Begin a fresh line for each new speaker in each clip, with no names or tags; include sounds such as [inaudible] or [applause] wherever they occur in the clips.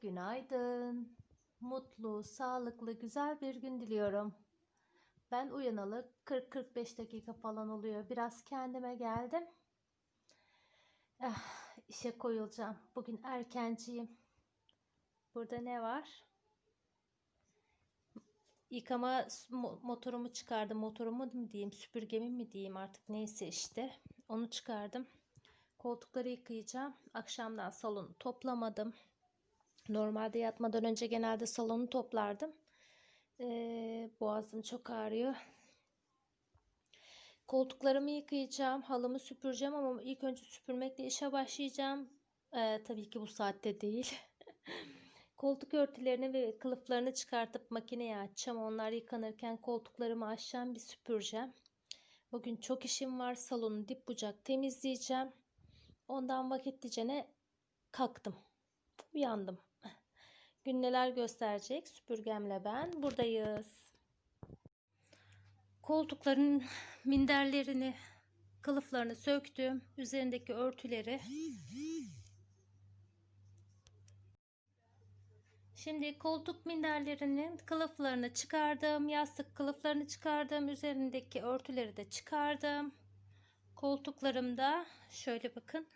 Günaydın. Mutlu, sağlıklı, güzel bir gün diliyorum. Ben uyanalı 40-45 dakika falan oluyor. Biraz kendime geldim. Eh, işe koyulacağım. Bugün erkenciyim. Burada ne var? Yıkama motorumu çıkardım. Motorumu mu diyeyim, süpürgemi mi diyeyim artık neyse işte. Onu çıkardım. Koltukları yıkayacağım. Akşamdan salonu toplamadım. Normalde yatmadan önce genelde salonu toplardım. Ee, boğazım çok ağrıyor. Koltuklarımı yıkayacağım, halımı süpüreceğim ama ilk önce süpürmekle işe başlayacağım. Ee, tabii ki bu saatte değil. [laughs] Koltuk örtülerini ve kılıflarını çıkartıp makineye açacağım. Onlar yıkanırken koltuklarımı aşağı bir süpüreceğim. Bugün çok işim var. Salonu dip bucak temizleyeceğim. Ondan vakitlicene kalktım. Uyandım. Gün neler gösterecek? Süpürgemle ben buradayız. Koltukların minderlerini, kılıflarını söktüm. Üzerindeki örtüleri. Şimdi koltuk minderlerinin kılıflarını çıkardım. Yastık kılıflarını çıkardım. Üzerindeki örtüleri de çıkardım. Koltuklarımda şöyle bakın.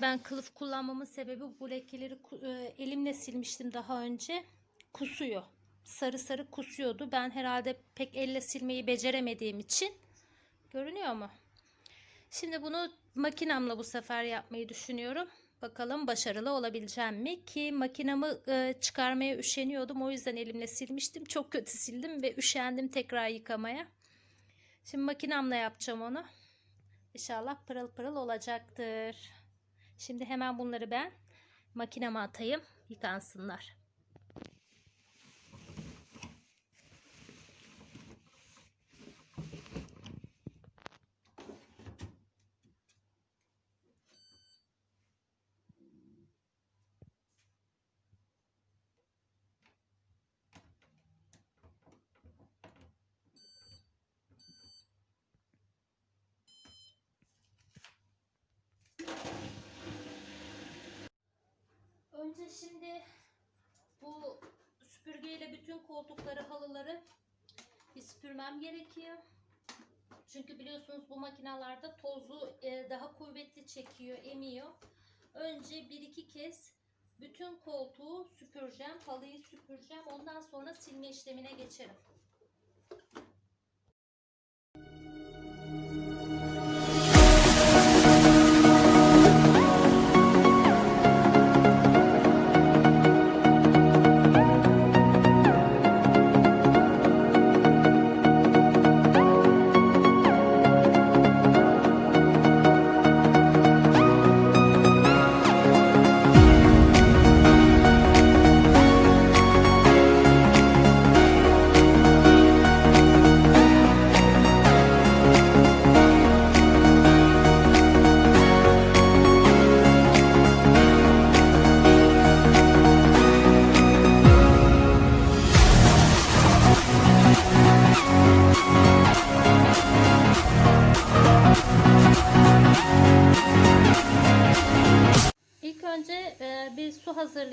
Ben kılıf kullanmamın sebebi bu lekeleri e, elimle silmiştim daha önce. Kusuyor. Sarı sarı kusuyordu. Ben herhalde pek elle silmeyi beceremediğim için. Görünüyor mu? Şimdi bunu makinamla bu sefer yapmayı düşünüyorum. Bakalım başarılı olabileceğim mi? Ki makinamı e, çıkarmaya üşeniyordum. O yüzden elimle silmiştim. Çok kötü sildim ve üşendim tekrar yıkamaya. Şimdi makinamla yapacağım onu. İnşallah pırıl pırıl olacaktır. Şimdi hemen bunları ben makineme atayım. Yıkansınlar. Önce şimdi bu süpürgeyle bütün koltukları, halıları bir süpürmem gerekiyor. Çünkü biliyorsunuz bu makinalarda tozu e, daha kuvvetli çekiyor, emiyor. Önce bir iki kez bütün koltuğu süpüreceğim, halıyı süpüreceğim. Ondan sonra silme işlemine geçerim.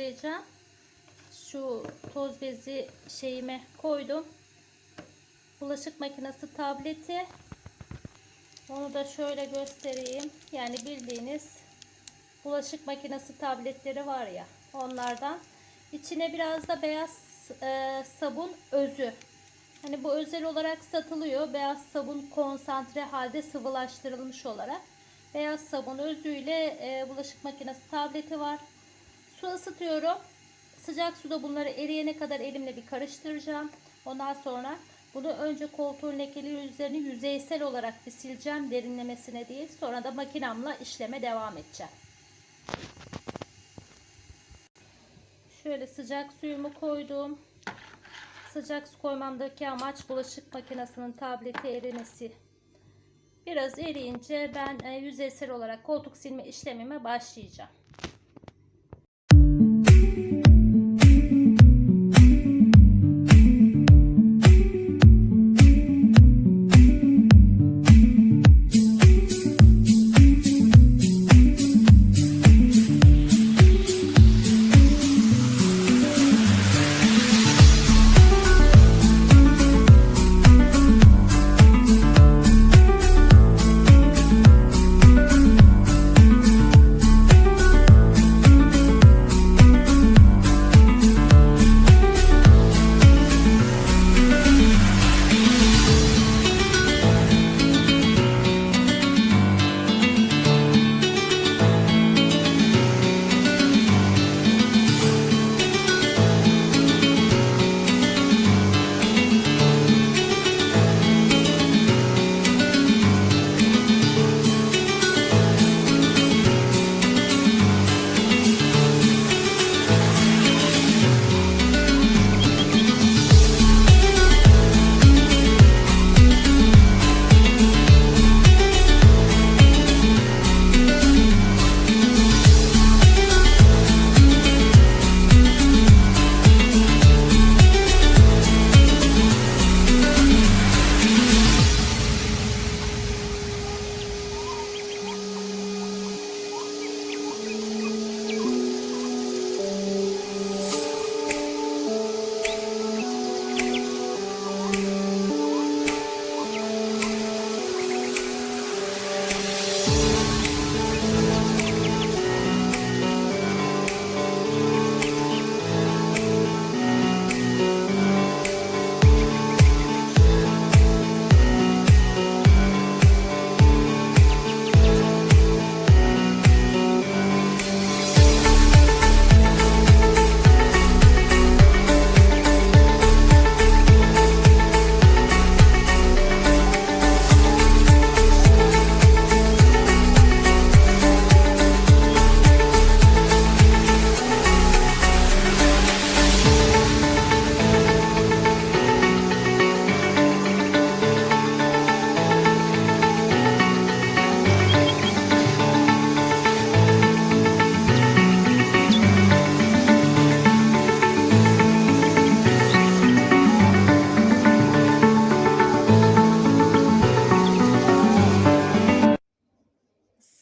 Hazırlayacağım. Şu toz bezi şeyime koydum. Bulaşık makinesi tableti. Onu da şöyle göstereyim. Yani bildiğiniz bulaşık makinesi tabletleri var ya onlardan. İçine biraz da beyaz e, sabun özü. Hani bu özel olarak satılıyor. Beyaz sabun konsantre halde sıvılaştırılmış olarak. Beyaz sabun özüyle e, bulaşık makinesi tableti var. Su ısıtıyorum. Sıcak suda bunları eriyene kadar elimle bir karıştıracağım. Ondan sonra bunu önce koltuğun lekeleri üzerini yüzeysel olarak bir sileceğim derinlemesine değil. Sonra da makinamla işleme devam edeceğim. Şöyle sıcak suyumu koydum. Sıcak su koymamdaki amaç bulaşık makinesinin tableti erimesi. Biraz eriyince ben e, yüzeysel olarak koltuk silme işlemime başlayacağım. Bye.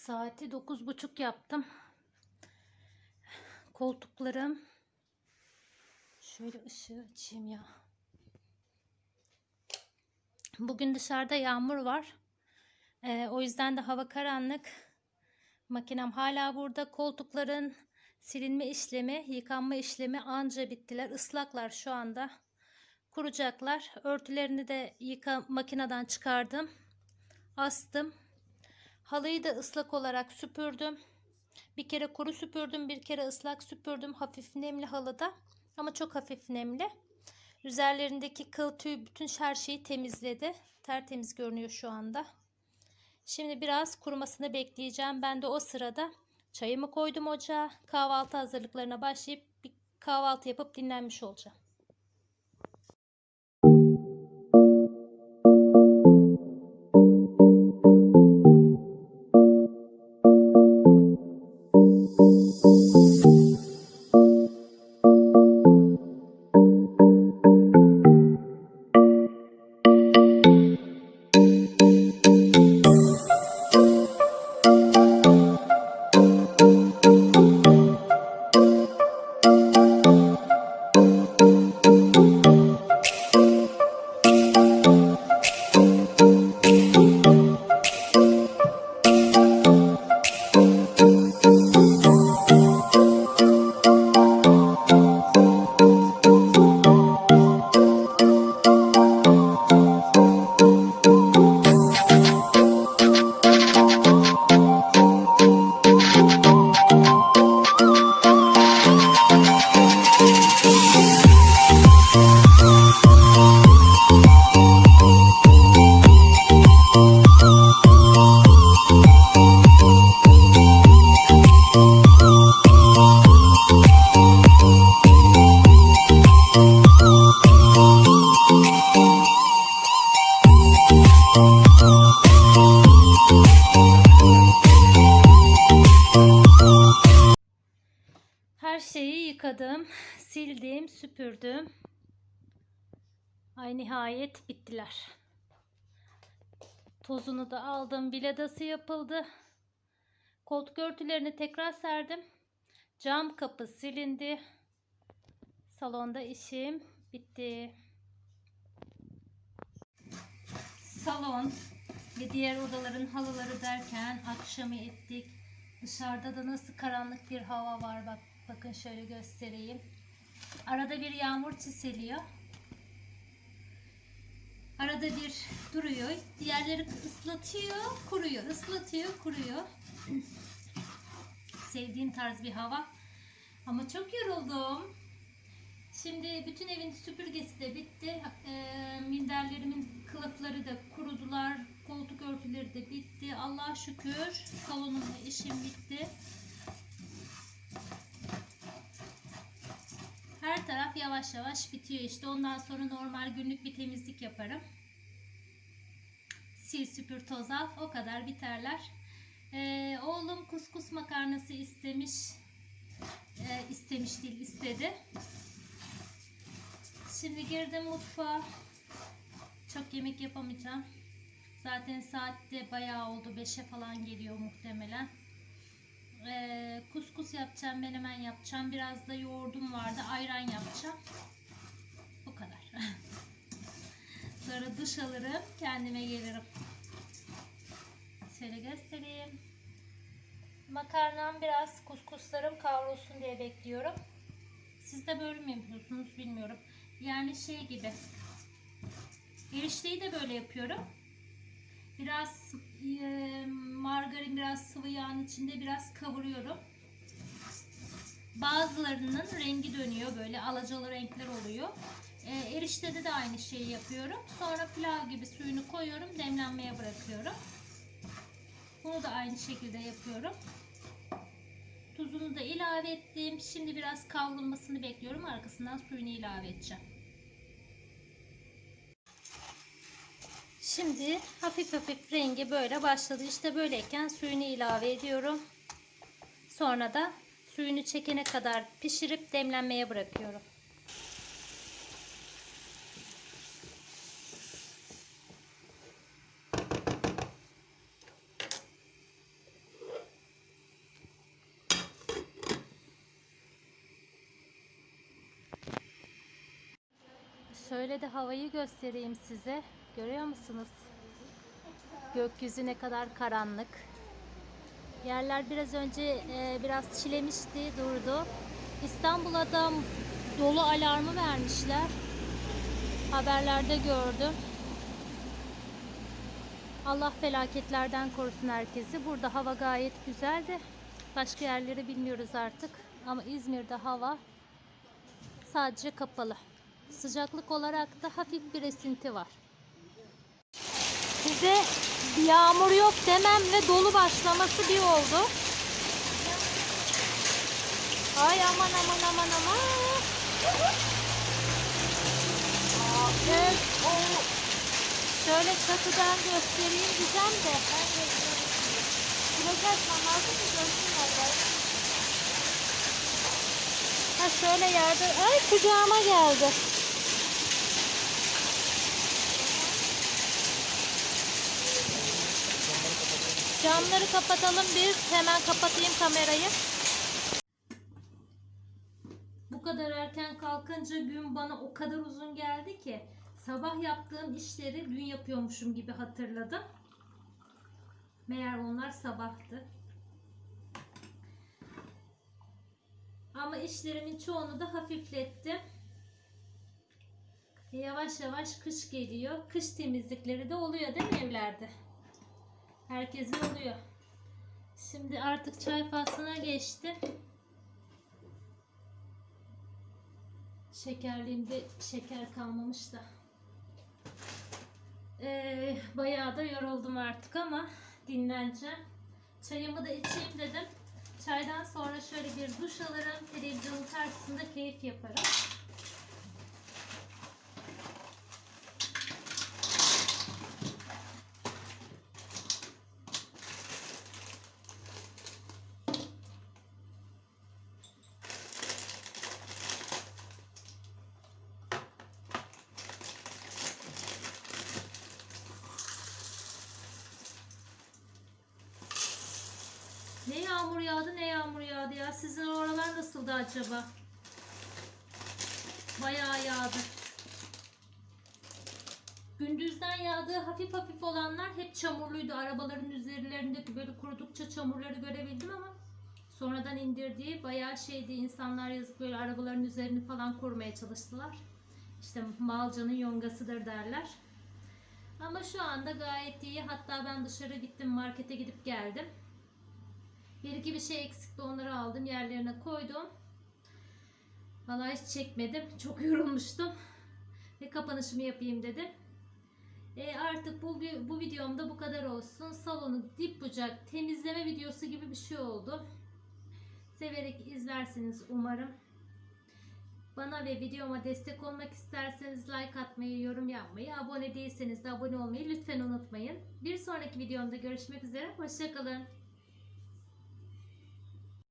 Saati dokuz buçuk yaptım. Koltuklarım. Şöyle ışığı açayım ya. Bugün dışarıda yağmur var. Ee, o yüzden de hava karanlık. Makinem hala burada. Koltukların silinme işlemi, yıkanma işlemi anca bittiler. Islaklar şu anda. Kuracaklar. Örtülerini de yıka makineden çıkardım. Astım. Halıyı da ıslak olarak süpürdüm. Bir kere kuru süpürdüm, bir kere ıslak süpürdüm. Hafif nemli halıda ama çok hafif nemli. Üzerlerindeki kıl tüy bütün her şeyi temizledi. Tertemiz görünüyor şu anda. Şimdi biraz kurumasını bekleyeceğim. Ben de o sırada çayımı koydum ocağa. Kahvaltı hazırlıklarına başlayıp bir kahvaltı yapıp dinlenmiş olacağım. Süpürdüm. Ay nihayet bittiler. Tozunu da aldım. Biladası yapıldı. Koltuk örtülerini tekrar serdim. Cam kapı silindi. Salonda işim bitti. Salon ve diğer odaların halıları derken akşamı ettik. Dışarıda da nasıl karanlık bir hava var bak. Bakın şöyle göstereyim. Arada bir yağmur çiseliyor. Arada bir duruyor. Diğerleri ıslatıyor, kuruyor. ıslatıyor, kuruyor. Sevdiğim tarz bir hava. Ama çok yoruldum. Şimdi bütün evin süpürgesi de bitti. Eee, minderlerimin kılıfları da kurudular. Koltuk örtüleri de bitti. Allah'a şükür salonumda işim bitti. Her taraf yavaş yavaş bitiyor işte. Ondan sonra normal günlük bir temizlik yaparım. Sil süpür toz al. O kadar biterler. Ee, oğlum kuskus makarnası istemiş. Ee, istemiş değil istedi. Şimdi girdim mutfağa. Çok yemek yapamayacağım. Zaten saatte bayağı oldu. 5'e falan geliyor muhtemelen. Ee, kuskus yapacağım, menemen yapacağım. Biraz da yoğurdum vardı. Ayran yapacağım. Bu kadar. [laughs] Sonra duş alırım. Kendime gelirim. Şöyle göstereyim. Makarnam biraz kuskuslarım kavrulsun diye bekliyorum. Siz de böyle mi yapıyorsunuz bilmiyorum. Yani şey gibi. Erişteyi de böyle yapıyorum. Biraz e, margarin, biraz sıvı yağın içinde biraz kavuruyorum. Bazılarının rengi dönüyor böyle alacalı renkler oluyor. E, eriştede de aynı şeyi yapıyorum. Sonra pilav gibi suyunu koyuyorum, demlenmeye bırakıyorum. Bunu da aynı şekilde yapıyorum. Tuzunu da ilave ettim. Şimdi biraz kavrulmasını bekliyorum. Arkasından suyunu ilave edeceğim. Şimdi hafif hafif rengi böyle başladı. İşte böyleyken suyunu ilave ediyorum. Sonra da suyunu çekene kadar pişirip demlenmeye bırakıyorum. Şöyle de havayı göstereyim size. Görüyor musunuz? Gökyüzü ne kadar karanlık. Yerler biraz önce e, biraz çilemişti, durdu. İstanbul'a da dolu alarmı vermişler. Haberlerde gördüm. Allah felaketlerden korusun herkesi. Burada hava gayet güzeldi. Başka yerleri bilmiyoruz artık. Ama İzmir'de hava sadece kapalı. Sıcaklık olarak da hafif bir esinti var. Size yağmur yok dememle dolu başlaması bir oldu. Ay aman aman aman aman. Evet, şöyle çatıdan göstereyim diyeceğim de. Biraz açmam lazım ki görsünler. Ha şöyle yerde, ay kucağıma geldi. Camları kapatalım biz. Hemen kapatayım kamerayı. Bu kadar erken kalkınca gün bana o kadar uzun geldi ki sabah yaptığım işleri dün yapıyormuşum gibi hatırladım. Meğer onlar sabahtı. Ama işlerimin çoğunu da hafiflettim. Yavaş yavaş kış geliyor. Kış temizlikleri de oluyor değil mi evlerde? Herkesin oluyor. Şimdi artık çay faslına geçti. Şekerliğimde şeker kalmamış da. Ee, bayağı da yoruldum artık ama dinleneceğim. Çayımı da içeyim dedim. Çaydan sonra şöyle bir duş alırım. Televizyonun karşısında keyif yaparım. Ne yağmur yağdı ne yağmur yağdı ya. Sizin oralar nasıldı acaba? Bayağı yağdı. Gündüzden yağdığı hafif hafif olanlar hep çamurluydu. Arabaların üzerlerinde böyle kurudukça çamurları görebildim ama sonradan indirdiği bayağı şeydi. İnsanlar yazık böyle arabaların üzerini falan korumaya çalıştılar. İşte malcanın yongasıdır derler. Ama şu anda gayet iyi. Hatta ben dışarı gittim markete gidip geldim. Bir iki bir şey eksikti onları aldım yerlerine koydum. Vallahi hiç çekmedim. [laughs] Çok yorulmuştum. Ve kapanışımı yapayım dedim. E artık bu, bu videomda bu kadar olsun. Salonu dip bucak temizleme videosu gibi bir şey oldu. Severek izlersiniz umarım. Bana ve videoma destek olmak isterseniz like atmayı, yorum yapmayı, abone değilseniz de abone olmayı lütfen unutmayın. Bir sonraki videomda görüşmek üzere. Hoşçakalın.